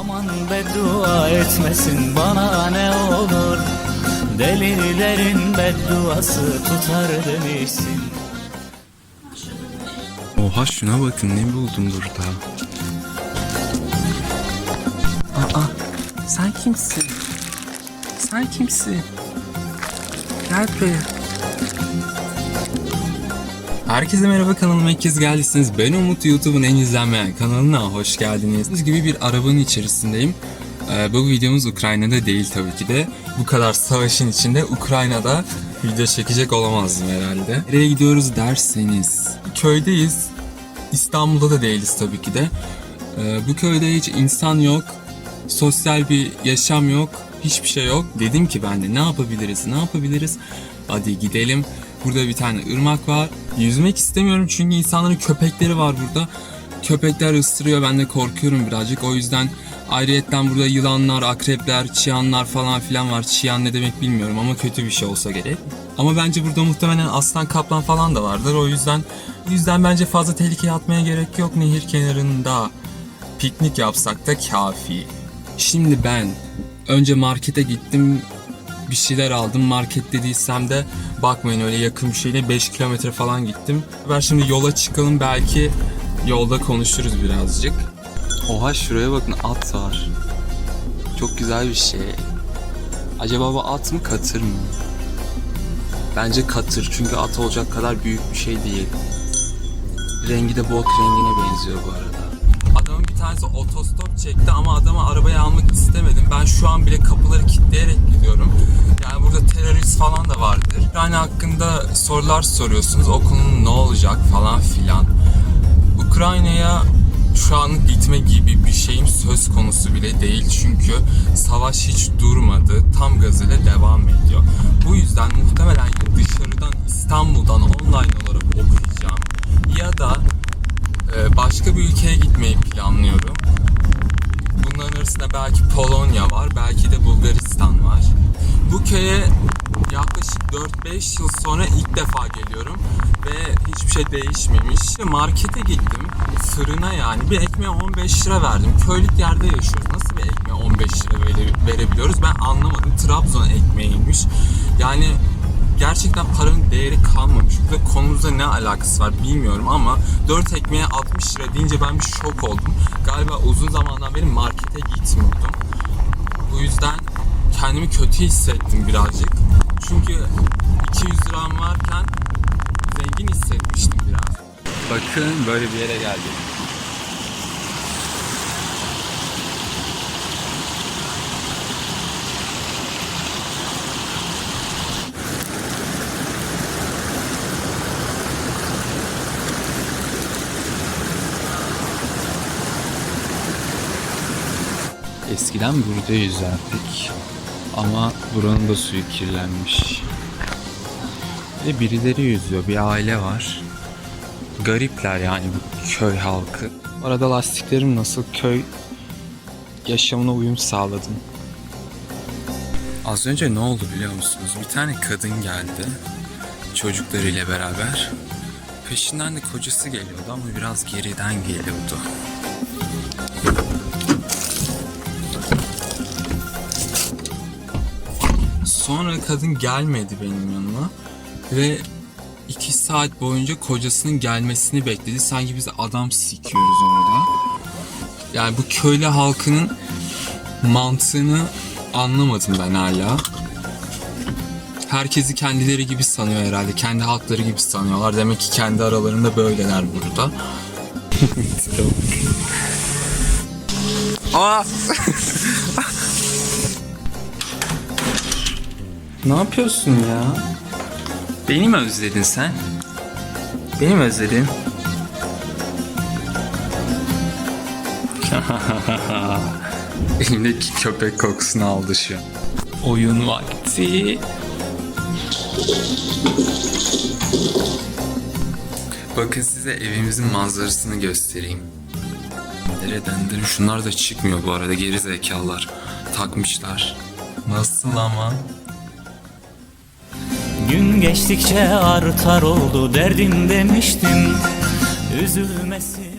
Aman beddua etmesin bana ne olur Delilerin bedduası tutar demişsin Oha şuna bakın ne buldum burada. Aa sen kimsin? Sen kimsin? Gel buraya. Herkese merhaba kanalıma ilk kez geldiyseniz ben Umut YouTube'un en izlenmeyen kanalına hoş geldiniz. Gördüğünüz gibi bir arabanın içerisindeyim. Ee, bu videomuz Ukrayna'da değil tabii ki de. Bu kadar savaşın içinde Ukrayna'da video çekecek olamazdım herhalde. Nereye gidiyoruz derseniz. Köydeyiz. İstanbul'da da değiliz tabii ki de. Ee, bu köyde hiç insan yok. Sosyal bir yaşam yok. Hiçbir şey yok. Dedim ki ben de ne yapabiliriz, ne yapabiliriz? Hadi gidelim. Burada bir tane ırmak var. Yüzmek istemiyorum çünkü insanların köpekleri var burada. Köpekler ısırıyor ben de korkuyorum birazcık. O yüzden ayrıyetten burada yılanlar, akrepler, çıyanlar falan filan var. Çıyan ne demek bilmiyorum ama kötü bir şey olsa gerek. Ama bence burada muhtemelen aslan kaplan falan da vardır. O yüzden o yüzden bence fazla tehlikeye atmaya gerek yok. Nehir kenarında piknik yapsak da kafi. Şimdi ben önce markete gittim bir şeyler aldım. Market dediysem de bakmayın öyle yakın bir şeyle 5 kilometre falan gittim. Ben şimdi yola çıkalım belki yolda konuşuruz birazcık. Oha şuraya bakın at var. Çok güzel bir şey. Acaba bu at mı katır mı? Bence katır çünkü at olacak kadar büyük bir şey değil. Rengi de bok rengine benziyor bu arada. Adamın bir tanesi otostop çekti ama adamı arabaya almak istemedim. Ben şu an bile kapıları kilitleyerek gidiyorum. Yani burada terörist falan da vardır. Yani hakkında sorular soruyorsunuz. Okulun ne olacak falan filan. Ukrayna'ya şu anlık gitme gibi bir şeyim söz konusu bile değil. Çünkü savaş hiç durmadı. Tam gazıyla devam ediyor. Bu yüzden muhtemelen dışarıdan İstanbul'dan online olarak okuyacağım. Başka bir ülkeye gitmeyi planlıyorum. Bunların arasında belki Polonya var, belki de Bulgaristan var. Bu köye yaklaşık 4-5 yıl sonra ilk defa geliyorum ve hiçbir şey değişmemiş. Markete gittim, fırına yani bir ekmeğe 15 lira verdim. Köylük yerde yaşıyoruz. Nasıl bir ekmeğe 15 lira vere- verebiliyoruz ben anlamadım. Trabzon ekmeğiymiş. Yani gerçekten paranın değeri kalmamış. Ve konumuzda ne alakası var bilmiyorum ama 4 ekmeğe 60 lira deyince ben bir şok oldum. Galiba uzun zamandan beri markete gitmiyordum. Bu yüzden kendimi kötü hissettim birazcık. Çünkü 200 liram varken zengin hissetmiştim biraz. Bakın böyle bir yere geldik. Eskiden burada yüzerdik. Ama buranın da suyu kirlenmiş. Ve birileri yüzüyor. Bir aile var. Garipler yani bu köy halkı. Arada lastiklerim nasıl köy yaşamına uyum sağladım. Az önce ne oldu biliyor musunuz? Bir tane kadın geldi. Çocuklarıyla beraber. Peşinden de kocası geliyordu ama biraz geriden geliyordu. Sonra kadın gelmedi benim yanıma ve iki saat boyunca kocasının gelmesini bekledi. Sanki biz adam sikiyoruz orada. Yani bu köylü halkının mantığını anlamadım ben hala. Herkesi kendileri gibi sanıyor herhalde. Kendi halkları gibi sanıyorlar. Demek ki kendi aralarında böyleler burada. Aa! Ne yapıyorsun ya? Beni mi özledin sen? Beni mi özledin? Elimdeki köpek kokusunu aldı şu. Oyun vakti. Bakın size evimizin manzarasını göstereyim. Dere şunlar da çıkmıyor bu arada geri zekalar. Takmışlar. Nasıl ama? Gün geçtikçe artar oldu derdim demiştim. Üzülmesin